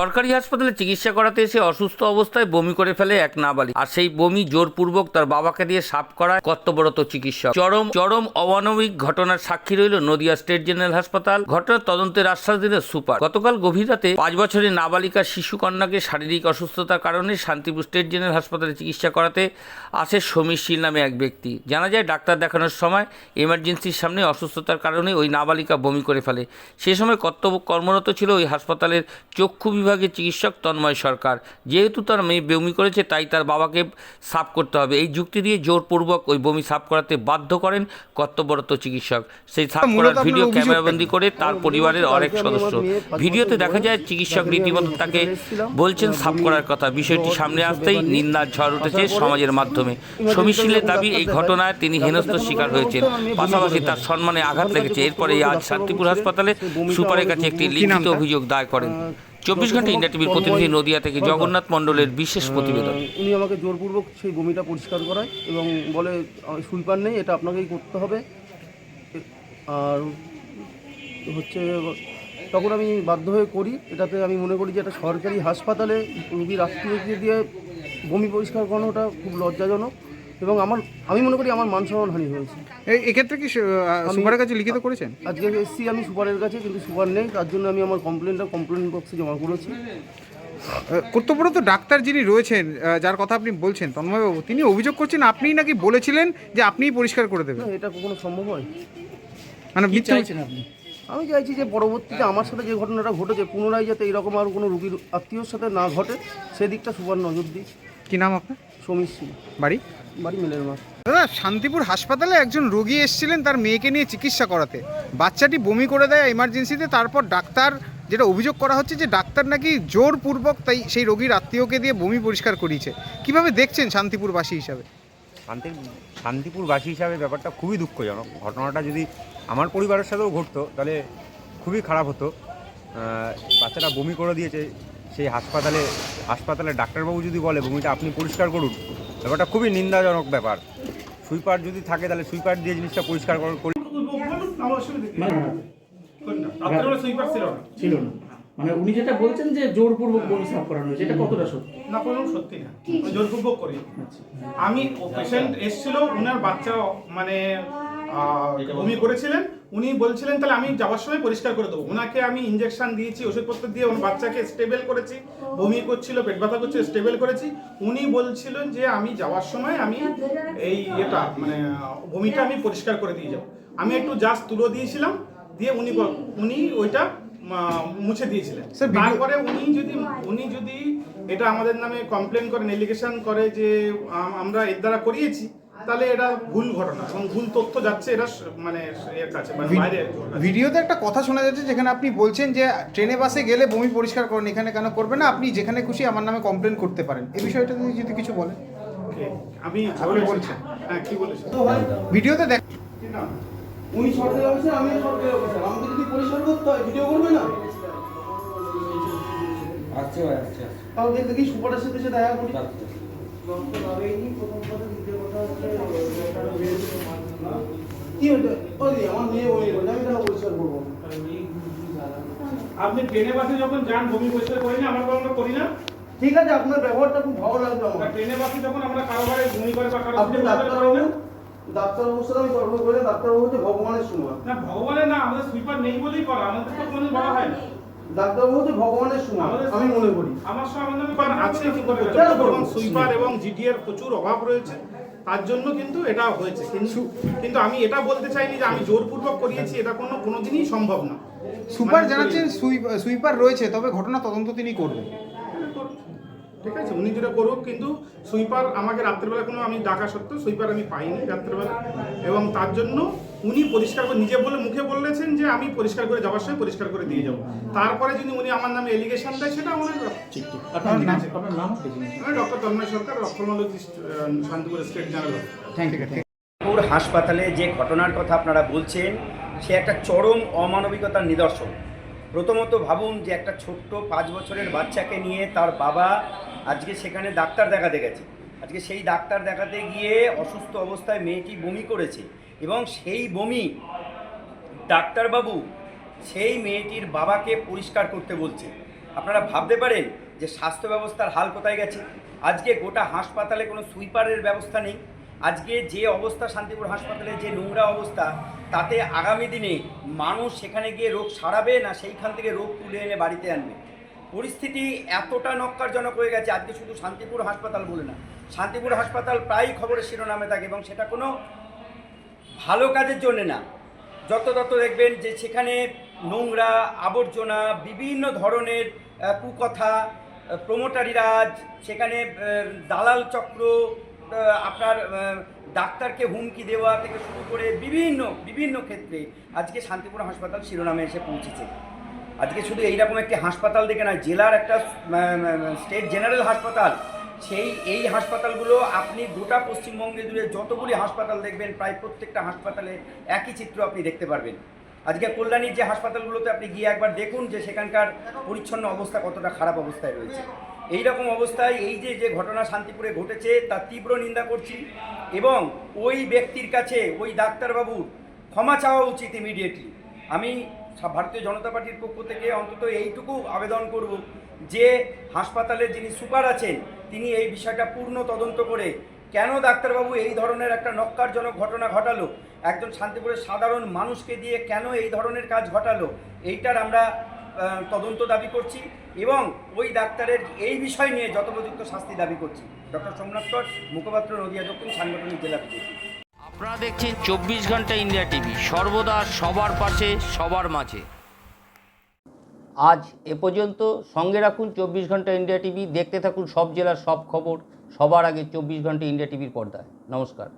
সরকারি হাসপাতালে চিকিৎসা করাতে এসে অসুস্থ অবস্থায় বমি করে ফেলে এক নাবালিক। আর সেই বমি জোরপূর্বক তার বাবাকে দিয়ে সাফ করায় কর্তব্যরত চিকিৎসক। চরম চরম অমানবিক ঘটনার সাক্ষী রইল নদিয়া স্টেট জেনারেল হাসপাতাল। ঘটনার তদন্তের আশ্বাস দিলেন সুপার। গতকাল গভীর রাতে পাঁচ বছরের নাবালিকা শিশু কন্যাকে শারীরিক অসুস্থতার কারণে শান্তিপুর স্টেট জেনারেল হাসপাতালে চিকিৎসা করাতে আসে সমীর শীল নামে এক ব্যক্তি। জানা যায়, ডাক্তার দেখানোর সময় এমার্জেন্সির সামনে অসুস্থতার কারণে ওই নাবালিকা বমি করে ফেলে। সে সময় কর্তব্য কর্মরত ছিল ওই হাসপাতালের চক্ষু বিভাগের চিকিৎসক তন্ময় সরকার। যেহেতু তার মেয়ে বমি করেছে তাই তার বাবাকে সাফ করতে হবে। এই যুক্তি দিয়ে জোরপূর্বক ওই বমি সাফ করাতে বাধ্য করেন কর্তব্যরত চিকিৎসক। সেই সাফ করার ভিডিও ক্যামেরাবন্দি করে তার পরিবারের অনেক সদস্য। ভিডিওতে দেখা যায় চিকিৎসক রীতিমতো তাকে বলছেন সাফ করার কথা। বিষয়টি সামনে আসতেই নিন্দার ঝড় উঠেছে সমাজের মাধ্যমে। সমীশীলের দাবি এই ঘটনায় তিনি হেনস্থ শিকার হয়েছেন পাশাপাশি তার সম্মানে আঘাত লেগেছে। এরপরে আজ শান্তিপুর হাসপাতালে সুপারের কাছে একটি লিখিত অভিযোগ দায়ের করেন। চব্বিশ ঘণ্টা ইন্ডিয়া টিভির প্রতিনিধি নদিয়া থেকে জগন্নাথ মণ্ডলের বিশেষ প্রতিবেদন। উনি আমাকে জোরপূর্বক সেই বমিটা পরিষ্কার করায় এবং বলে সুইপার নেই এটা আপনাকেই করতে হবে। আর হচ্ছে তখন আমি বাধ্য হয়ে করি এটাতে আমি মনে করি যে একটা সরকারি হাসপাতালে রুগীর আত্মীয়কে দিয়ে বমি পরিষ্কার করানোটা খুব লজ্জাজনক। এবং আমার আমি মনে করি আমার মান সম্মান হানি হয়েছে এই- এক্ষেত্রে কি সুপারের কাছে লিখিত করেছেন? আজকে এসছি আমি সুপারের কাছে কিন্তু সুপার নেই তার জন্য আমি আমার কমপ্লেনটা কমপ্লেন বক্সে জমা করেছি। কর্তব্যরত ডাক্তার যিনি রয়েছেন যার কথা আপনি বলছেন তন্ময়বাবু তিনি অভিযোগ করছেন আপনিই নাকি বলেছিলেন যে আপনিই পরিষ্কার করে দেবেন। এটা কখনো সম্ভব হয়? মানে মিথ্যে আমি চাইছি যে পরবর্তীতে আমার সাথে যে ঘটনাটা ঘটেছে পুনরায় যাতে এরকম আর কোনো রুগীর আত্মীয়র সাথে না ঘটে সেদিকটা সুপার নজর দিই কি নাম আপনার? সমীর সিং বাড়ি? বাড়ি মেলের মাঠ দাদা শান্তিপুর হাসপাতালে একজন রোগী এসেছিলেন তার মেয়েকে নিয়ে চিকিৎসা করাতে। বাচ্চাটি বমি করে দেয় এমার্জেন্সিতে তারপর ডাক্তার যেটা অভিযোগ করা হচ্ছে যে ডাক্তার নাকি জোরপূর্বক তাই সেই রোগীর আত্মীয়কে দিয়ে বমি পরিষ্কার করিয়েছে। কীভাবে দেখছেন শান্তিপুরবাসী হিসাবে? শান্তির শান্তিপুরবাসী হিসাবে ব্যাপারটা খুবই দুঃখজনক। ঘটনাটা যদি আমার পরিবারের সাথেও ঘটতো তাহলে খুবই খারাপ হতো। বাচ্চাটা বমি করে দিয়েছে সেই হাসপাতালে হাসপাতালে ডাক্তারবাবু যদি বলে বমিটা আপনি পরিষ্কার করুন ব্যাপারটা খুবই নিন্দাজনক ব্যাপার। সুইপার যদি থাকে তাহলে সুইপার দিয়ে জিনিসটা পরিষ্কার কর- করি সুইপার ছিল না। ছিল না। মানে উনি যেটা বলছেন যে জোরপূর্বক বমি সাফ করানো হয়েছে এটা কতটা সত্যি? না কোনো সত্যি না। জোরপূর্বক করি। আমি পেশেন্ট এসেছিল উনার বাচ্চা মানে বমি করেছিলেন উনি বলছিলেন তাহলে আমি যাওয়ার সময় পরিষ্কার করে দেবো। ওনাকে আমি ইঞ্জেকশন দিয়েছি ওষুধপত্র দিয়ে ওনার বাচ্চাকে স্টেবল করেছি বমি করছিল পেট ব্যথা করছিল স্টেবল করেছি। উনি বলছিলেন যে আমি যাওয়ার সময় আমি এই এটা মানে বমিটা আমি পরিষ্কার করে দিয়ে যাব। আমি একটু জাস্ট তুলো দিয়েছিলাম দিয়ে উনি উনি ওইটা মুছে দিয়েছিলেন। তারপরে উনি যদি উনি যদি এটা আমাদের নামে কমপ্লেন করেন এলিগেশন করে যে আমরা এর দ্বারা করিয়েছি তাহলে এটা ভুল ঘটনা এবং ভুল তথ্য যাচ্ছে এটা মানে এর কাছে মানে বাইরে ভিডিওতে একটা কথা শোনা যাচ্ছে যেখানে আপনি বলছেন যে ট্রেনে বাসে গেলে বমি পরিষ্কার করেন এখানে কেন করবেন না? আপনি যেখানে খুশি আমার নামে কমপ্লেন করতে পারেন। এই বিষয়টা নিয়ে যদি কিছু বলেন। আমি আপনি বলছেন। হ্যাঁ কি বলেছেন? ভিডিওতে দেখ উনি সরকারি অফিসার আমি সরকারি অফিসার। আমাকে যদি পরিষ্কার করতে হয় ভিডিও করবে না? তাহলে দেখি সুপারের সাথে দেখা করি। কি ওই আমার মেয়ে বমি করছে, আমি পরিষ্কার করব। আপনি ট্রেনে বাসে যখন যান বমি পরিষ্কার করি না আমরা আমরা করি না? ঠিক আছে আপনার ব্যবহারটা খুব ভালো লাগল আমার। ট্রেনে বাসে যখন আমরা কারও বমি করে বা কারও আপনি ডাক্তারবাবু ডাক্তারবাবুর সাথে আমি তর্ক করে ডাক্তারবাবু হচ্ছে ভগবানের সমান না ভগবানের না আমাদের সুইপার নেই বলেই করা আমাদের তো কোনো বলা হয় না। ডাক্তারবাবু হচ্ছে ভগবানের সমান আমি মনে করি। আমার সঙ্গে আছে কি করে কেন করব? এবং সুইপার এবং জিটিএর প্রচুর অভাব রয়েছে তার জন্য কিন্তু এটা হয়েছে। কিন্তু কিন্তু আমি এটা বলতে চাইনি যে আমি জোরপূর্বক করিয়েছি এটা কোনো কোনোদিনই সম্ভব না। সুপার মানে জানাচ্ছেন সুইপার রয়েছে তবে ঘটনা তদন্ত তিনি করবেন। ঠিক আছে উনি যেটা করুক কিন্তু সুইপার আমাকে রাত্রেবেলা কোনো আমি ডাকা সত্ত্বেও সুইপার আমি পাইনি রাত্রেবেলা। এবং তার জন্য উনি পরিষ্কার করে নিজে বলে মুখে বলেছেন যে আমি পরিষ্কার করে যাওয়ার সময় পরিষ্কার করে দিয়ে যাব। তারপরে যদি উনি আমার নামে এলিগেশন দেয় সেটা আমাদের ঠিক ঠিক। আপনার নাম আপনার নাম? আমি doctor Tanmoy Sarkar ophthalmologist Shantipur state general thank ইউ হাসপাতালে যে ঘটনার কথা আপনারা বলছেন সে একটা চরম অমানবিকতার নিদর্শন। প্রথমত ভাবুন যে একটা ছোট্ট পাঁচ বছরের বাচ্চাকে নিয়ে তার বাবা আজকে সেখানে ডাক্তার দেখাতে গেছে। আজকে সেই ডাক্তার দেখাতে গিয়ে অসুস্থ অবস্থায় মেয়েটি বমি করেছে এবং সেই বমি ডাক্তারবাবু সেই মেয়েটির বাবাকে পরিষ্কার করতে বলছে। আপনারা ভাবতে পারেন যে স্বাস্থ্য ব্যবস্থার হাল কোথায় গেছে। আজকে গোটা হাসপাতালে কোনো সুইপারের ব্যবস্থা নেই। আজকে যে অবস্থা শান্তিপুর হাসপাতালে যে নোংরা অবস্থা তাতে আগামী দিনে মানুষ সেখানে গিয়ে রোগ সারাবে না সেইখান থেকে রোগ তুলে এনে বাড়িতে আনবে? পরিস্থিতি এতটা নক্কারজনক হয়ে গেছে, আজকে শুধু শান্তিপুর হাসপাতাল বলে না। শান্তিপুর হাসপাতাল প্রায়ই খবরের শিরোনামে থাকে এবং সেটা কোনো ভালো কাজের জন্যে না। যত তত দেখবেন যে সেখানে নোংরা আবর্জনা, বিভিন্ন ধরনের কুকথা প্রমোটারি রাজ, সেখানে দালাল চক্র আপনার ডাক্তারকে হুমকি দেওয়া থেকে শুরু করে বিভিন্ন বিভিন্ন ক্ষেত্রে আজকে শান্তিপুর হাসপাতাল শিরোনামে এসে পৌঁছেছে। আজকে শুধু এইরকম একটি হাসপাতাল দেখে নয়, জেলার একটা স্টেট জেনারেল হাসপাতাল। সেই, এই হাসপাতালগুলো আপনি গোটা পশ্চিমবঙ্গে জুড়ে যতগুলি হাসপাতাল দেখবেন, প্রায় প্রত্যেকটা হাসপাতালে একই চিত্র আপনি দেখতে পারবেন। আজকে কল্যাণীর যে হাসপাতালগুলোতে আপনি গিয়ে একবার দেখুন যে সেখানকার পরিচ্ছন্ন অবস্থা কতটা খারাপ অবস্থায় রয়েছে। এই রকম অবস্থায় এই যে যে ঘটনা শান্তিপুরে ঘটেছে, তার তীব্র নিন্দা করছি এবং ওই ব্যক্তির কাছে, ওই ডাক্তারবাবুর ক্ষমা চাওয়া উচিত ইমিডিয়েটলি আমি ভারতীয় জনতা পার্টির পক্ষ থেকে অন্তত এইটুকু আবেদন করব যে হাসপাতালের যিনি সুপার আছেন, তিনি এই বিষয়টা পূর্ণ তদন্ত করে কেন ডাক্তারবাবু এই ধরনের একটা নক্কারজনক ঘটনা ঘটালো? একজন শান্তিপুরের সাধারণ মানুষকে দিয়ে কেন এই ধরনের কাজ ঘটালো? এইটার আমরা তদন্ত দাবি করছি এবং ওই ডাক্তারের এই বিষয় নিয়ে যথোপযুক্ত শাস্তি দাবি করছি। ডক্টর সোমনাথ কর মুখপাত্র নদিয়া দক্ষিণ সাংগঠনিক জেলা বিজেপি আপনারা দেখছেন চব্বিশ ঘণ্টা ইন্ডিয়া টিভি সর্বদা সবার পাশে সবার মাঝে। আজ এ পর্যন্ত সঙ্গে রাখুন চব্বিশ ঘণ্টা ইন্ডিয়া টিভি দেখতে থাকুন সব জেলার সব খবর সবার আগে চব্বিশ ঘণ্টা ইন্ডিয়া টিভির পর্দায়। নমস্কার।